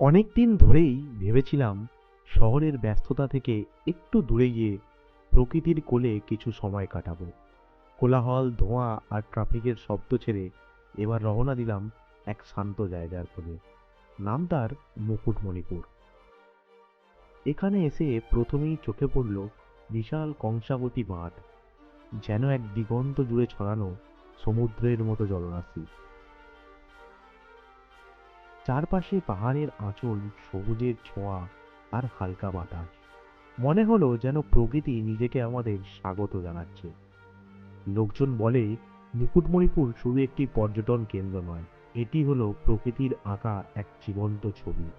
অনেক দিন ধরেই ভেবেছিলাম শহরের ব্যস্ততা থেকে একটু দূরে গিয়ে প্রকৃতির কোলে কিছু সময় কাটাবো। কোলাহল, ধোঁয়া আর ট্রাফিকের শব্দ ছেড়ে এবার রওনা দিলাম এক শান্ত জায়গার খোঁজে নাম তার মুকুটমণিপুর। এখানে এসে প্রথমেই চোখে পড়ল বিশাল কংসাবতী বাঁধ, যেন এক দিগন্ত জুড়ে ছড়ানো সমুদ্রের মতো জলরাশি। চারপাশে পাহাড়ের আঁচল, সবুজের ছোঁয়া আর হালকা বাতাস। মনে হলো যেন প্রকৃতি নিজেকে আমাদের স্বাগত জানাচ্ছে। লোকজন বলে মুকুটমণিপুর শুধু একটি পর্যটন কেন্দ্র নয়, এটি হলো প্রকৃতির আঁকা এক জীবন্ত ছবি।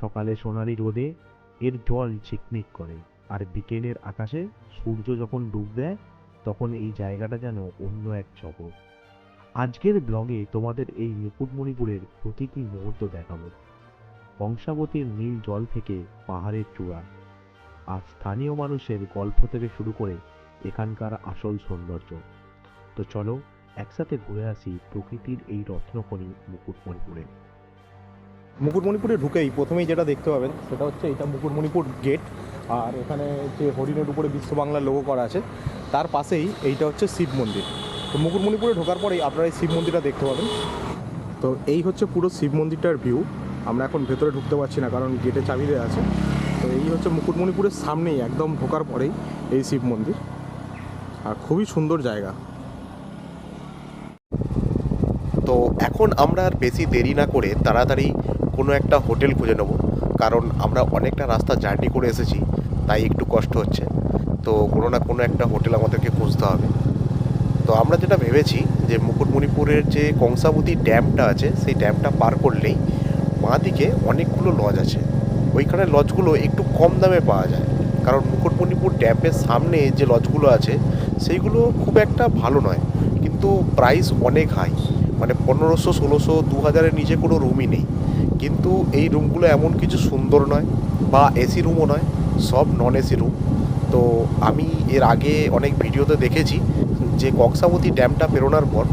সকালে সোনালি রোদে এর জল ঝিকমিক করে আর বিকেলের আকাশে সূর্য যখন ডুব দেয়, তখন এই জায়গাটা যেন অন্য এক জগৎ। আজকের ব্লগে তোমাদের এই মুকুটমণিপুরের প্রতিটি মুহূর্ত দেখাবো। কংসাবতীর নীল জল থেকে পাহাড়ের চূড়া। আর স্থানীয় মানুষের গল্প থেকে শুরু করে এখানকার আসল সৌন্দর্য। তো চলো, একসাথে ঘুরে আসি প্রকৃতির এই রত্নকণি মুকুটমণিপুরে। মুকুটমণিপুরে ঢুকেই প্রথমেই যেটা দেখতে পাবেন, সেটা হচ্ছে এটা মুকুটমণিপুর গেট। আর এখানে যে হরিণের উপরে বিশ্ব বাংলার লোগো করা আছে, তার পাশেই এইটা হচ্ছে শিব মন্দির। তো মুকুটমণিপুরে ঢোকার পরেই আপনারা এই শিব মন্দিরটা দেখতে পাবেন। তো এই হচ্ছে পুরো শিব মন্দিরটার ভিউ আমরা এখন ভেতরে ঢুকতে পারছি না কারণ গেটে চাবি দেওয়া আছে। তো এই হচ্ছে মুকুটমণিপুরের সামনেই একদম ঢোকার পরেই এই শিব মন্দির। আর খুবই সুন্দর জায়গা। তো এখন আমরা আর বেশি দেরি না করে তাড়াতাড়ি কোনো একটা হোটেল খুঁজে নেব। কারণ আমরা অনেকটা রাস্তা জার্নি করে এসেছি, তাই একটু কষ্ট হচ্ছে। তো কোনো না কোনো একটা হোটেল আমাদেরকে খুঁজতে হবে। তো আমরা যেটা ভেবেছি যে মুকুটমণিপুরের যে কংসাবতী ড্যামটা আছে, সেই ড্যামটা পার করলেই বাঁ দিকে অনেকগুলো লজ আছে। ওইখানে লজগুলো একটু কম দামে পাওয়া যায়। কারণ মুকুটমণিপুর ড্যামের সামনে যে লজগুলো আছে, সেইগুলো খুব একটা ভালো নয়। কিন্তু প্রাইস অনেক হাই মানে পনেরোশো, ষোলোশো দু হাজারের নিচে কোনো রুমই নেই। কিন্তু এই রুমগুলো এমন কিছু সুন্দর নয় বা এসি রুমও নয়, সব নন এসি রুম তো আমি এর আগে অনেক ভিডিওতে দেখেছি যে কংসাবতী ড্যামটা পেরোনোর পর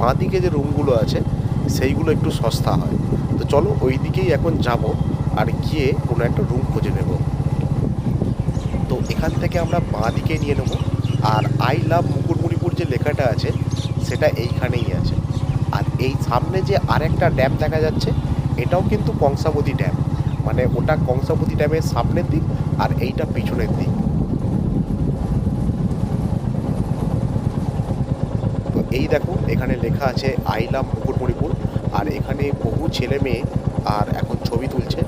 বাঁ দিকে যে রুমগুলো আছে, সেইগুলো একটু সস্তা হয়। তো চলো ওই দিকেই এখন যাব আর গিয়ে কোনো একটা রুম খুঁজে নেব। তো এখান থেকে আমরা বাঁ দিকে নিয়ে নেব আর আই লাভ মুকুটমণিপুর যে লেখাটা আছে, সেটা এইখানেই আছে। আর এই সামনে যে আরেকটা ড্যাম দেখা যাচ্ছে, এটাও কিন্তু কংসাবতী ড্যাম। মানে ওটা কংসাবতী ড্যামের সামনের দিক আর এইটা পিছনের দিক তো এই দেখো, এখানে লেখা আছে আই লাভ মুকুটমণিপুর। আর এখানে বহু ছেলে মেয়ে আর এখন ছবি তুলছে।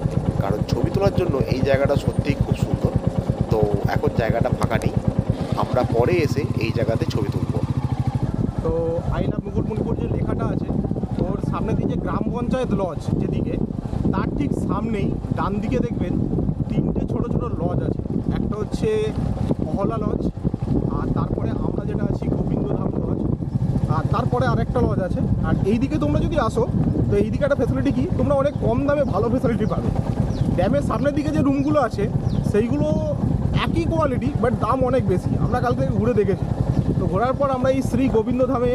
কারণ ছবি তোলার জন্য এই জায়গাটা সত্যিই খুব সুন্দর। তো এখন জায়গাটা ফাঁকা নেই। আমরা পরে এসে এই জায়গাতে ছবি তুলবো। তো আই লাভ মুকুটমণিপুর যে লেখাটা আছে, ওর সামনে দিয়ে যে গ্রাম পঞ্চায়েত লজ যেদিকে, তার ঠিক সামনেই ডান দিকে দেখবেন তিনটে ছোট ছোট লজ আছে। একটা হচ্ছে অহলা লজ, আর তারপরে আমরা যেটা আছি আর তারপরে আরেকটা লজ আছে। আর এই দিকে তোমরা যদি আসো, তো এই দিকে একটা ফেসিলিটি কি? তোমরা অনেক কম দামে ভালো ফেসিলিটি পাবে। ড্যামের সামনের দিকে যে রুমগুলো আছে, সেইগুলো একই কোয়ালিটি বাট দাম অনেক বেশি। আমরা কালকে ঘুরে দেখেছি। তো ঘোরার পর আমরা এই শ্রী গোবিন্দ ধামে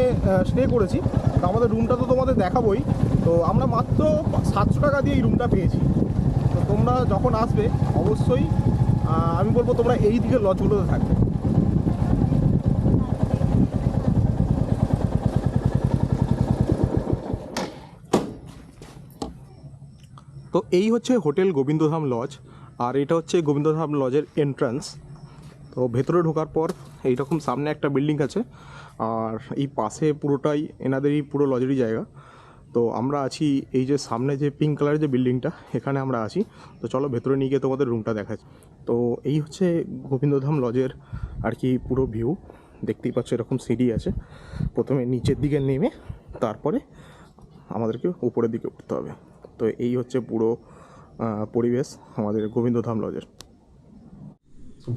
স্টে করেছি। তো আমাদের রুমটা তো তোমাদের দেখাবোই। তো আমরা মাত্র সাতশো টাকা দিয়ে এই রুমটা পেয়েছি। তো তোমরা যখন আসবে, অবশ্যই আমি বলব তোমরা এই দিকে লজগুলোতে থাকবে। তো এই হচ্ছে হোটেল গোবিন্দধাম লজ, আর এটা হচ্ছে গোবিন্দধাম লজের এন্ট্রান্স তো ভেতরে ঢোকার পর এইরকম সামনে একটা বিল্ডিং আছে, আর এই পাশে পুরোটাই এনাদেরই পুরো লজেরই জায়গা। তো আমরা আছি এই যে সামনে যে পিঙ্ক কালারের যে বিল্ডিংটা এখানে আমরা আছি। তো চলো ভেতরে নিয়ে গিয়ে তোমাদের রুমটা দেখাচ্ছি তো এই হচ্ছে গোবিন্দধাম লজের আর কি পুরো ভিউ দেখতেই পাচ্ছ এরকম সিঁড়ি আছে। প্রথমে নিচের দিকে নেমে তারপরে আমাদেরকে উপরের দিকে উঠতে হবে। তো এই হচ্ছে পুরো পরিবেশ আমাদের গোবিন্দধাম লজের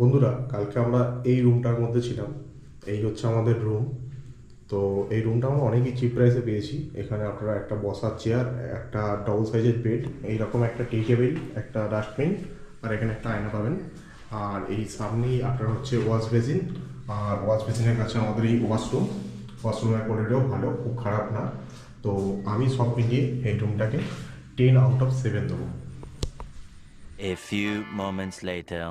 বন্ধুরা, কালকে আমরা এই রুমটার মধ্যে ছিলাম। এই হচ্ছে আমাদের রুম তো এই রুমটা আমরা অনেকই চিপ প্রাইসে পেয়েছি। এখানে আপনারা একটা বসার চেয়ার একটা ডবল সাইজের বেড এইরকম একটা টি টেবিল একটা ডাস্টবিন আর এখানে একটা আয়না পাবেন। আর এই সামনেই আপনার হচ্ছে ওয়াশ বেসিন আর ওয়াশ বেসিনের কাছে আমাদের এই ওয়াশরুম ওয়াশরুমের কোয়ালিটিও ভালো, খুব খারাপ না। তো আমি সব মিলিয়ে এই রুমটাকে টেন আউট অফ সেভেন দেবো A few moments later.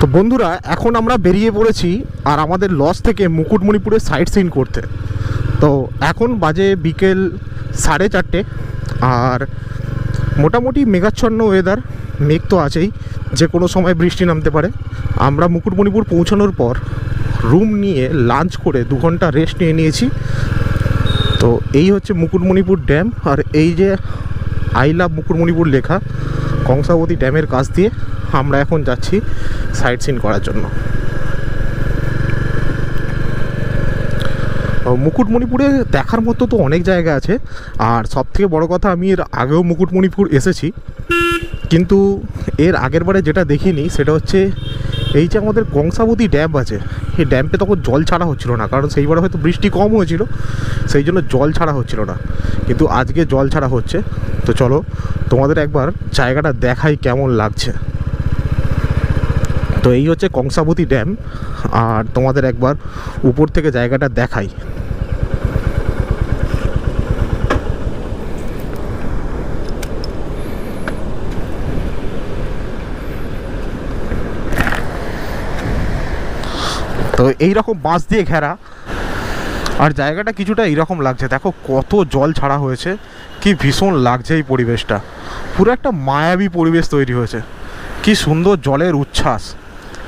তো বন্ধুরা এখন আমরা বেরিয়ে পড়েছি আর আমাদের লস থেকে মুকুটমণিপুরের সাইট সিন করতে। তো এখন বাজে বিকেল সাড়ে চারটে আর মোটামুটি মেঘাচ্ছন্ন ওয়েদার মেঘ তো আছেই যে কোনো সময় বৃষ্টি নামতে পারে। আমরা মুকুটমণিপুর পৌঁছানোর পর রুম নিয়ে লাঞ্চ করে দু ঘণ্টা রেস্ট নিয়ে নিয়েছি। তো এই হচ্ছে মুকুটমণিপুর ড্যাম আর এই যে আই লাভ মুকুটমণিপুর লেখা কংসাবতী ড্যামের কাছ দিয়ে আমরা এখন যাচ্ছি সাইট সিন করার জন্য। মুকুটমণিপুরে দেখার মতো তো অনেক জায়গা আছে আর সব থেকে বড় কথা আমি এর আগেও মুকুটমণিপুর এসেছি। কিন্তু এর আগের বারে যেটা দেখিনি সেটা হচ্ছে এই যে আমাদের কংসাবতী ড্যাম আছে, এই ড্যাম্পে তখন জল ছাড়া হচ্ছিল না, কারণ সেইবারে হয়তো বৃষ্টি কম হয়েছিল, সেই জন্য জল ছাড়া হচ্ছিল না। কিন্তু আজকে জল ছাড়া হচ্ছে, তো চলো তোমাদের একবার জায়গাটা দেখাই কেমন লাগছে। তো এই হচ্ছে কংসাবতী ড্যাম, আর তোমাদের একবার উপর থেকে জায়গাটা দেখাই। তো এই রকম বাঁশ দিয়ে ঘেরা। আর জায়গাটা কিছুটা এইরকম লাগছে। দেখো কত জল ছাড়া হয়েছে, কি ভীষণ লাগছে এই পরিবেশটা। পুরো একটা মায়াবী পরিবেশ তৈরি হয়েছে। কি সুন্দর জলের উচ্ছ্বাস।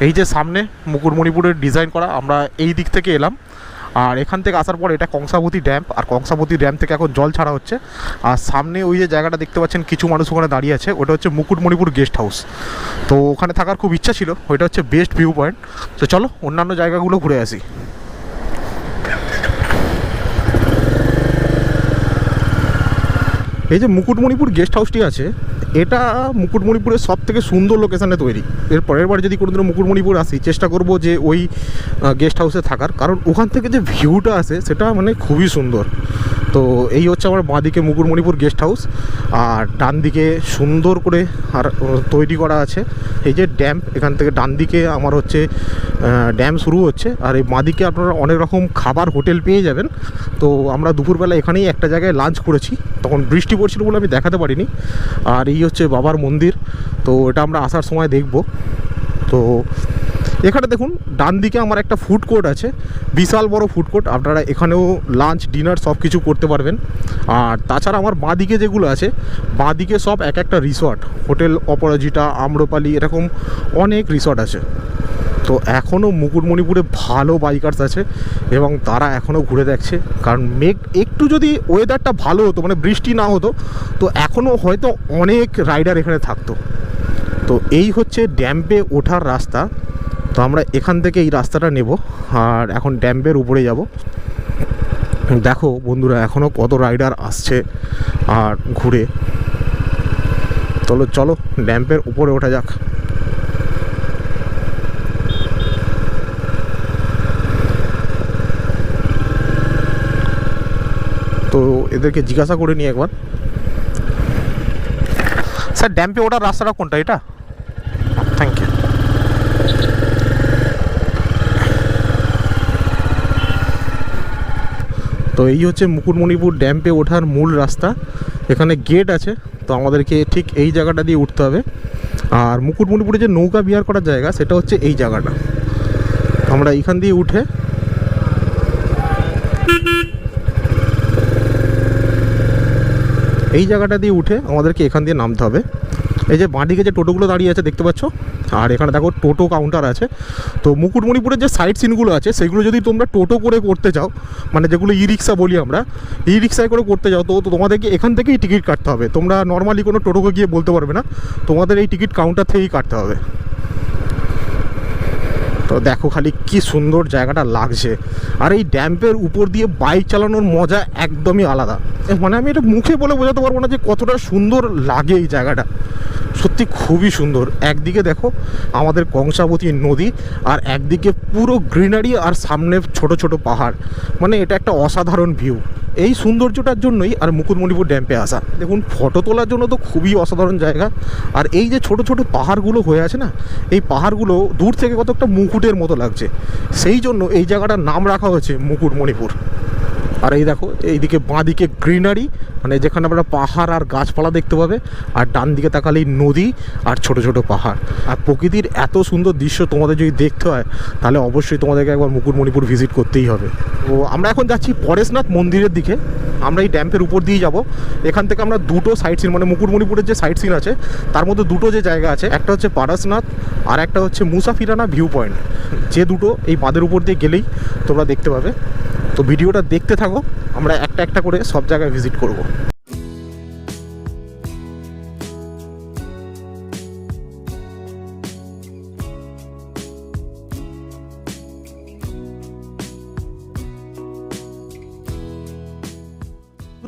এই যে সামনে মুকুটমণিপুরের ডিজাইন করা, আমরা এই দিক থেকে এলাম। আর এখান থেকে আসার পর এটা কংসাবতী ড্যাম, আর কংসাবতী ড্যাম থেকে এখন জল ছাড়া হচ্ছে। আর সামনে ওই যে জায়গাটা দেখতে পাচ্ছেন, কিছু মানুষ ওখানে দাঁড়িয়ে আছে। ওটা হচ্ছে মুকুটমণিপুর গেস্ট হাউস। তো ওখানে থাকার খুব ইচ্ছা ছিল, ওইটা হচ্ছে বেস্ট ভিউ পয়েন্ট তো চলো, অন্যান্য জায়গাগুলো ঘুরে আসি। এই যে মুকুটমণিপুর গেস্ট হাউসটি আছে, এটা মুকুটমণিপুরের সব থেকে সুন্দর লোকেশানে তৈরি। এর পরের বার যদি কোনোদিনও মুকুটমণিপুর আসি, চেষ্টা করব যে ওই গেস্ট হাউসে থাকার। কারণ ওখান থেকে যে ভিউটা আসে, সেটা মানে খুবই সুন্দর। তো এই হচ্ছে আমার বাঁদিকে মুকুটমণিপুর গেস্ট হাউস। আর ডান দিকে সুন্দর করে আর তৈরি করা আছে। এই যে ড্যাম, এখান থেকে ডান দিকে আমার হচ্ছে ড্যাম শুরু হচ্ছে। আর এই বাঁদিকে আপনারা অনেক রকম খাবার, হোটেল পেয়ে যাবেন। তো আমরা দুপুরবেলা এখানেই একটা জায়গায় লাঞ্চ করেছি। তখন বৃষ্টি পড়ছিল বলে আমি দেখাতে পারিনি। আর এই হচ্ছে বাবার মন্দির। তো এটা আমরা আসার সময় দেখব। তো এখানে দেখুন, ডান দিকে আমার একটা ফুড কোর্ট আছে। বিশাল বড় ফুড কোর্ট আপনারা এখানেও লাঞ্চ ডিনার সব কিছু করতে পারবেন। আর তাছাড়া আমার বাঁ দিকে যেগুলো আছে, বাঁ দিকে সব এক একটা রিসর্ট হোটেল অপরাজিতা, আম্রপালি, এরকম অনেক রিসর্ট আছে। তো এখনও মুকুটমণিপুরে ভালো বাইকার্স আছে এবং তারা এখনও ঘুরে দেখছে। কারণ মেঘ একটু যদি ওয়েদারটা ভালো হতো মানে বৃষ্টি না হতো, তো এখনও হয়তো অনেক রাইডার এখানে থাকতো। তো এই হচ্ছে ড্যাম্পে ওঠার রাস্তা। তো আমরা এখান থেকে এই রাস্তাটা নেব, আর এখন ড্যাম্পের উপরে যাব। দেখো বন্ধুরা এখনও কত রাইডার আসছে আর ঘুরে। চলো চলো ড্যাম্পের উপরে ওঠা যাক। তো এদেরকে জিজ্ঞাসা করে নিই একবার। স্যার ড্যাম্পে ওঠার রাস্তাটা কোনটা? এটা? থ্যাংক ইউ তো এই হচ্ছে মুকুটমণিপুর ড্যাম্পে ওঠার মূল রাস্তা। এখানে গেট আছে, তো আমাদেরকে ঠিক এই জায়গাটা দিয়ে উঠতে হবে। আর মুকুটমণিপুরে যে নৌকা বিহার করার জায়গা, সেটা হচ্ছে এই জায়গাটা। আমরা এইখান দিয়ে উঠে এই জায়গাটা দিয়ে উঠে আমাদেরকে এখান দিয়ে নামতে হবে। এই যে বাঁদিকে যে টোটোগুলো দাঁড়িয়ে আছে, দেখতে পাচ্ছ? আর এখানে দেখো, টোটো কাউন্টার আছে। তো মুকুটমণিপুরের যে সাইড সিনগুলো আছে, সেগুলো যদি তোমরা টোটো করে করতে যাও মানে যেগুলো ই রিক্সা বলি আমরা ই রিক্সায় করে করতে যাও, তো তোমাদেরকে এখান থেকেই টিকিট কাটতে হবে। তোমরা নর্মালি কোনো টোটোকে গিয়ে বলতে পারবে না, তোমাদের এই টিকিট কাউন্টার থেকেই কাটতে হবে। তো দেখো খালি কি সুন্দর জায়গাটা লাগছে। আর এই ড্যাম্পের উপর দিয়ে বাইক চালানোর মজা একদমই আলাদা। মানে আমি এটা মুখে বলে বোঝাতে পারব না যে কতটা সুন্দর লাগে এই জায়গাটা। সত্যি খুবই সুন্দর। একদিকে দেখো আমাদের কংসাবতী নদী আর একদিকে পুরো গ্রিনারি আর সামনে ছোট ছোট পাহাড়। মানে এটা একটা অসাধারণ ভিউ। এই সৌন্দর্যটার জন্যই আর মুকুটমণিপুর ড্যাম্পে আসা। দেখুন, ফটো তোলার জন্য তো খুবই অসাধারণ জায়গা। আর এই যে ছোট ছোট পাহাড়গুলো হয়ে আছে না, এই পাহাড়গুলো দূর থেকে কত একটা মুকুটের মতো লাগছে। সেই জন্য এই জায়গাটার নাম রাখা হয়েছে মুকুটমণিপুর। আর এই দেখো, এইদিকে বাঁদিকে গ্রিনারি মানে যেখানে আমরা পাহাড় আর গাছপালা দেখতে পাবে, আর ডান দিকে তাকালেই নদী আর ছোট ছোট পাহাড়। আর প্রকৃতির এত সুন্দর দৃশ্য তোমাদের যদি দেখতে হয়, তাহলে অবশ্যই তোমাদেরকে একবার মুকুটমণিপুর ভিজিট করতেই হবে। তো আমরা এখন যাচ্ছি পরেশনাথ মন্দিরের দিকে। আমরা এই ড্যাম্পের উপর দিয়ে যাব। এখান থেকে আমরা দুটো সাইড সিন মানে মুকুটমণিপুরের যে সাইট সিন আছে, তার মধ্যে দুটো যে জায়গা আছে, একটা হচ্ছে পারসনাথ আর একটা হচ্ছে মুসাফিরানা ভিউ পয়েন্ট যে দুটো এই বাঁধের উপর দিয়ে গেলেই তোমরা দেখতে পাবে। তো ভিডিওটা দেখতে থাকো, আমরা একটা একটা করে সব জায়গায় ভিজিট করব।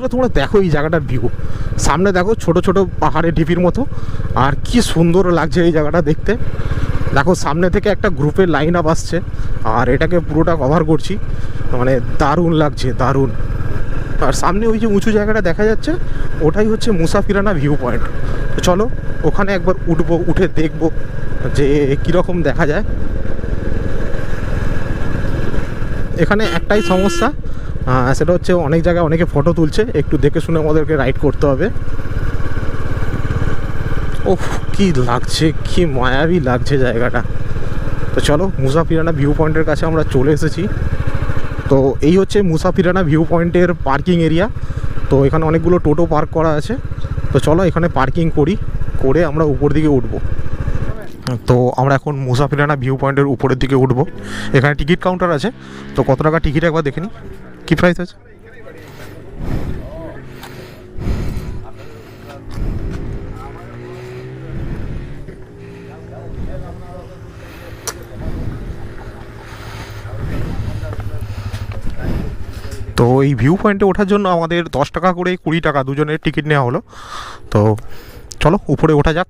বন্ধুরা, তোমরা দেখো এই জায়গাটার ভিউ সামনে দেখো ছোট ছোট পাহাড়ে ঢিপির মতো। আর কি সুন্দর লাগছে এই জায়গাটা দেখতে। দেখো সামনে থেকে একটা গ্রুপের লাইন আপ আসছে। আর এটাকে পুরোটা কভার করছি। মানে দারুণ লাগছে দারুণ। আর সামনে ওই যে উঁচু জায়গাটা দেখা যাচ্ছে ওটাই হচ্ছে মুসাফিরানা ভিউ পয়েন্ট তো চলো ওখানে একবার উঠবো উঠে দেখব যে কীরকম দেখা যায়। এখানে একটাই সমস্যা সেটা হচ্ছে অনেক জায়গায় অনেকে ফটো তুলছে, একটু দেখে শুনে আমাদেরকে রাইড করতে হবে। ওফ কি লাগছে, কি মায়াবী লাগছে জায়গাটা। তো চলো, মুসাফিরানা ভিউ পয়েন্টের কাছে আমরা চলে এসেছি। তো এই হচ্ছে মুসাফিরানা ভিউ পয়েন্টের পার্কিং এরিয়া তো এখানে অনেকগুলো টোটো পার্ক করা আছে। তো চলো, এখানে পার্কিং করি, করে আমরা উপর দিকে উঠবো। তো আমরা এখন মুসাফিরানা ভিউ পয়েন্টের উপরের দিকে উঠবো। এখানে টিকিট কাউন্টার আছে। তো কত টাকা টিকিট একবার দেখে নিই। কী প্রাইস আছে? তো এই ভিউ পয়েন্টে ওঠার জন্য আমাদের দশ টাকা করে কুড়ি টাকা দুজনের টিকিট নেওয়া হলো। তো চলো, উপরে ওঠা যাক।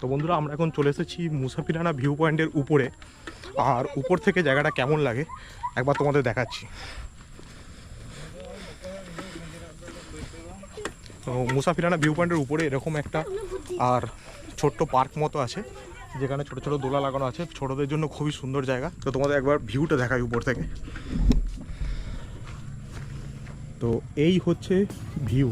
তো বন্ধুরা, আমরা এখন চলে এসেছি মুসাফিরানা ভিউ পয়েন্টের উপরে। আর উপর থেকে জায়গাটা কেমন লাগে, একবার তোমাদের দেখাচ্ছি। মুসাফিরানা ভিউ পয়েন্টের উপরে এরকম একটা, আর ছোট্ট পার্ক মতো আছে, যেখানে ছোট ছোট দোলা লাগানো আছে। ছোটদের জন্য খুবই সুন্দর জায়গা। তো তোমাদের একবার ভিউটা দেখাই উপর থেকে। তো এই হচ্ছে ভিউ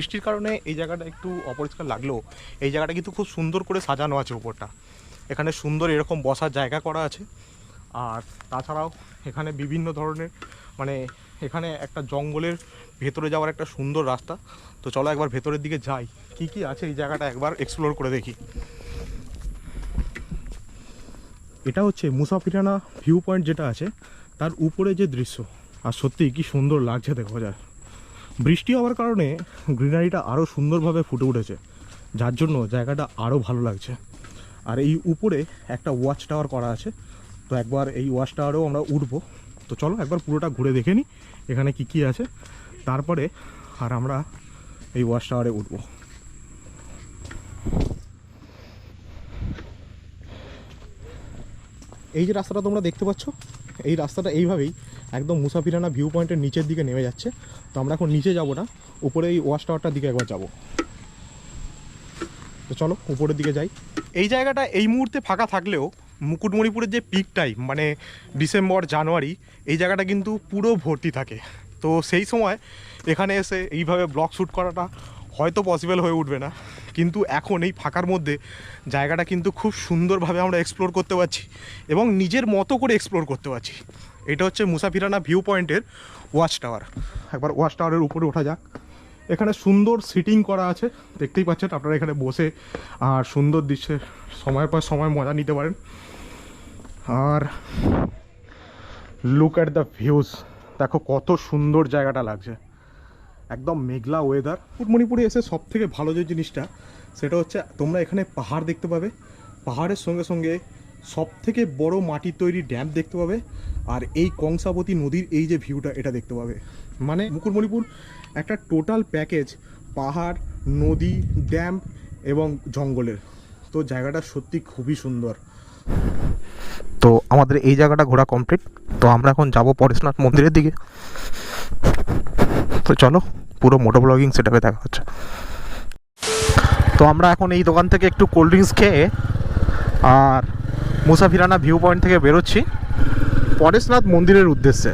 বৃষ্টির কারণে এই জায়গাটা একটু অপরিষ্কার লাগলেও এই জায়গাটা কিন্তু খুব সুন্দর করে সাজানো আছে উপরটা। এখানে সুন্দর এরকম বসার জায়গা করা আছে। আর তাছাড়াও এখানে বিভিন্ন ধরনের মানে এখানে একটা জঙ্গলের ভেতরে যাওয়ার একটা সুন্দর রাস্তা। তো চলো একবার ভেতরের দিকে যাই। কি কি আছে এই জায়গাটা একবার এক্সপ্লোর করে দেখি। এটা হচ্ছে মুসাফিরানা ভিউ পয়েন্ট যেটা আছে, তার উপরে যে দৃশ্য। আর সত্যি কি সুন্দর লাগছে দেখো যায়। বৃষ্টি হওয়ার কারণে গ্রিনারিটা আরও সুন্দরভাবে ফুটে উঠেছে। যার জন্য জায়গাটা আরও ভালো লাগছে। আর এই উপরে একটা ওয়াচ টাওয়ার করা আছে। তো একবার এই ওয়াচ টাওয়ারেও আমরা উঠবো। তো চলো একবার পুরোটা ঘুরে দেখে নিই এখানে কি কি আছে। তারপরে আর আমরা এই ওয়াচ টাওয়ারে উঠবো। এই যে রাস্তাটা তোমরা দেখতে পাচ্ছ, এই রাস্তাটা এইভাবেই একদম মুসাফিরানা ভিউ পয়েন্টের নিচের দিকে নেমে যাচ্ছে। তো আমরা এখন নিচে যাব না, উপরে এই ওয়াচ টাওয়ারটার দিকে একবার যাব। তো চলো, উপরের দিকে যাই। এই জায়গাটা এই মুহূর্তে ফাঁকা থাকলেও মুকুটমণিপুরের যে পিক টাইম মানে ডিসেম্বর জানুয়ারি এই জায়গাটা কিন্তু পুরো ভর্তি থাকে। তো সেই সময় এখানে এসে এইভাবে ব্লগ শ্যুট করাটা হয়তো পসিবল হয়ে উঠবে না। কিন্তু এখন এই ফাঁকার মধ্যে জায়গাটা কিন্তু খুব সুন্দরভাবে আমরা এক্সপ্লোর করতে পারছি এবং নিজের মতো করে এক্সপ্লোর করতে পারছি। এটা হচ্ছে মুসাফিরানা ভিউ পয়েন্টের ওয়াচ টাওয়ার একবার ওয়াচ টাওয়ারের উপরে ওঠা যাক। এখানে সুন্দর সিটিং করা আছে। দেখতেই পাচ্ছেন আপনারা এখানে বসে আর সুন্দর দৃশ্যে সময়ের পর সময় মজা নিতে পারেন। আর লুক অ্যাট দ্য ভিউজ দেখো কত সুন্দর জায়গাটা লাগছে। একদম মেঘলা ওয়েদার মণিপুরে এসে সব থেকে ভালো যে জিনিসটা, সেটা হচ্ছে তোমরা এখানে পাহাড় দেখতে পাবে। পাহাড়ের সঙ্গে সঙ্গে সব থেকে বড় মাটির তৈরি ড্যাম দেখতে পাবে। আর এই কংসাবতী নদীর এই যে ভিউটা এটা দেখতে পাবে। মানে মুকুটমণিপুর একটা টোটাল প্যাকেজ পাহাড়, নদী ড্যাম এবং জঙ্গলের। তো জায়গাটা সত্যি খুবই সুন্দর। তো আমাদের এই জায়গাটা ঘোরা কমপ্লিট তো আমরা এখন যাব পরেশনাথ মন্দিরের দিকে। তো চলো, পুরো মোটো ব্লগিং সেটাপে দেখা হচ্ছে। তো আমরা এখন এই দোকান থেকে একটু কোল্ড ড্রিঙ্কস খেয়ে আর মুসাফিরানা ভিউ পয়েন্ট থেকে বেরোচ্ছি। পরেশনাথ মন্দিরের উদ্দেশ্যে।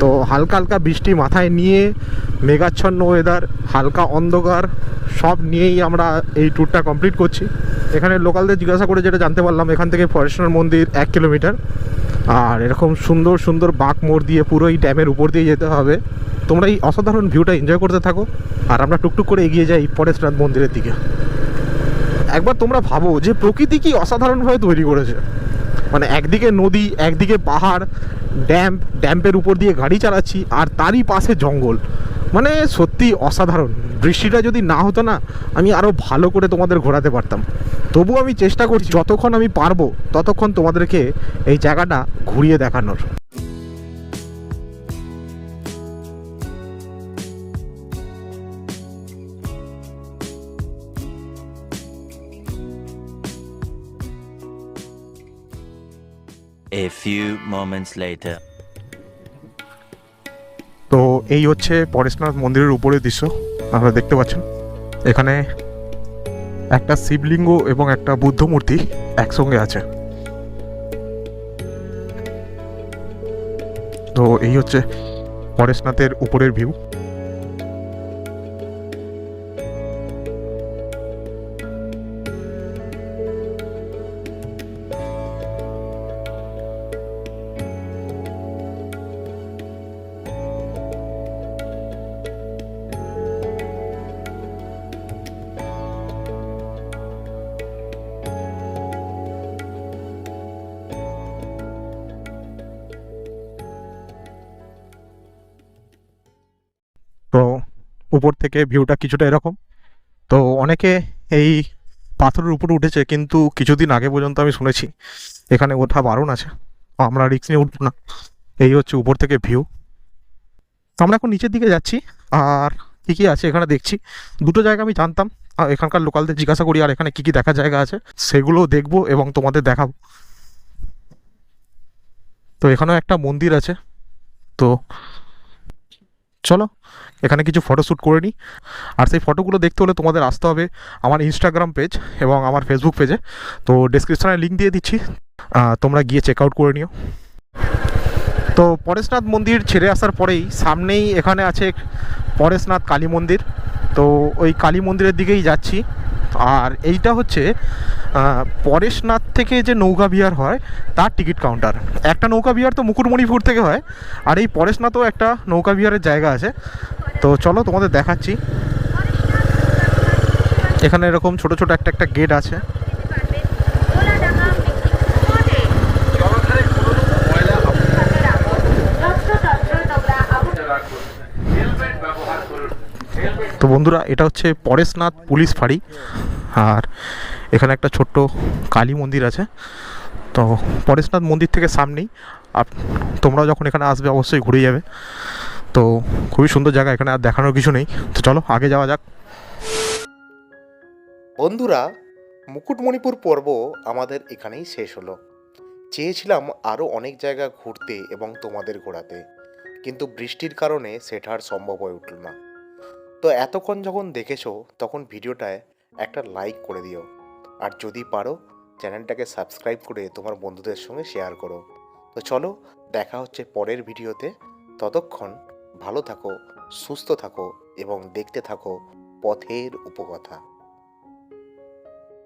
তো হালকা হালকা বৃষ্টি মাথায় নিয়ে, মেঘাচ্ছন্ন ওয়েদার হালকা অন্ধকার, সব নিয়েই আমরা এই ট্যুরটা কমপ্লিট করছি। এখানে লোকালদের জিজ্ঞাসা করে যেটা জানতে পারলাম, এখান থেকে পরেশনাথ মন্দির এক কিলোমিটার আর এরকম সুন্দর সুন্দর বাঁক মোড় দিয়ে পুরো এই ড্যামের উপর দিয়ে যেতে হবে। তোমরা এই অসাধারণ ভিউটা এনজয় করতে থাকো। আর আমরা টুকটুক করে এগিয়ে যাই পরেশনাথ মন্দিরের দিকে। একবার তোমরা ভাবো যে প্রকৃতি কি অসাধারণভাবে তৈরি করেছে। মানে একদিকে নদী, একদিকে পাহাড় ড্যাম্প ড্যাম্পের উপর দিয়ে গাড়ি চালাচ্ছি আর তারই পাশে জঙ্গল। মানে সত্যি অসাধারণ। বৃষ্টিটা যদি না হতো না, আমি আরও ভালো করে তোমাদের ঘোরাতে পারতাম। তবু আমি চেষ্টা করছি, যতক্ষণ আমি পারব, ততক্ষণ তোমাদেরকে এই জায়গাটা ঘুরিয়ে দেখানোর। A few moments later. তো এই হচ্ছে পরেশনাথ মন্দিরের উপরের দৃশ্য, আপনারা দেখতে পাচ্ছেন। এখানে একটা শিবলিঙ্গ এবং একটা বুদ্ধ মূর্তি একসঙ্গে আছে। তো এই হচ্ছে পরেশনাথের উপরের ভিউ উপর থেকে ভিউটা কিছুটা এরকম। তো অনেকে এই পাথরের উপরে উঠেছে, কিন্তু কিছুদিন আগে পর্যন্ত আমি শুনেছি, এখানে ওঠা বারণ আছে। আমরা রিক্স নিয়ে উঠবো না। এই হচ্ছে উপর থেকে ভিউ আমরা এখন নিচের দিকে যাচ্ছি, আর কী কী আছে এখানে দেখছি। দুটো জায়গা আমি জানতাম এখানকার লোকালদের জিজ্ঞাসা করি, আর এখানে কী কী দেখার জায়গা আছে সেগুলো দেখব এবং তোমাদের দেখাবো। তো এখানেও একটা মন্দির আছে। তো চলো, এখানে কিছু ফটোশ্যুট করে নিই আর সেই ফটোগুলো দেখতে হলে তোমাদের আসতে হবে আমার ইনস্টাগ্রাম পেজ এবং আমার ফেসবুক পেজে তো ডিসক্রিপশানে লিঙ্ক দিয়ে দিচ্ছি। তোমরা গিয়ে চেক আউট করে নিও। তো পরেশনাথ মন্দির ছেড়ে আসার পরেই সামনেই এখানে আছে পরেশনাথ কালী মন্দির। তো ওই কালী মন্দিরের দিকেই যাচ্ছি। আর এইটা হচ্ছে পরেশনাথ থেকে যে নৌকা বিহার হয়, তার টিকিট কাউন্টার। একটা নৌকা বিহার তো মুকুটমণিপুর থেকে হয়, আর এই পরেশনাথও একটা নৌকা বিহারের জায়গা আছে। তো চলো তোমাদের দেখাচ্ছি। এখানে এরকম ছোট ছোট একটা একটা গেট আছে। তো বন্ধুরা, এটা হচ্ছে পরেশনাথ পুলিশ ফাঁড়ি। আর এখানে একটা ছোট্ট কালী মন্দির আছে। তো পরেশনাথ মন্দির থেকে সামনেই আপ তোমরাও যখন এখানে আসবে, অবশ্যই ঘুরে যাবে। তো খুবই সুন্দর জায়গা, এখানে আর দেখানোর কিছু নেই। তো চলো, আগে যাওয়া যাক। বন্ধুরা, মুকুটমণিপুর পর্ব আমাদের এখানেই শেষ হলো। চেয়েছিলাম আরও অনেক জায়গা ঘুরতে এবং তোমাদের ঘোরাতে। কিন্তু বৃষ্টির কারণে সেটা আর সম্ভব হয়ে উঠল না। তো এতক্ষণ যখন দেখেছ, তখন ভিডিওটায় একটা লাইক করে দিও। আর যদি পারো, চ্যানেলটাকে সাবস্ক্রাইব করে তোমার বন্ধুদের সঙ্গে শেয়ার করো। তো চলো, দেখা হচ্ছে পরের ভিডিওতে। ততক্ষণ ভালো থাকো, সুস্থ থাকো এবং দেখতে থাকো পথের উপকথা।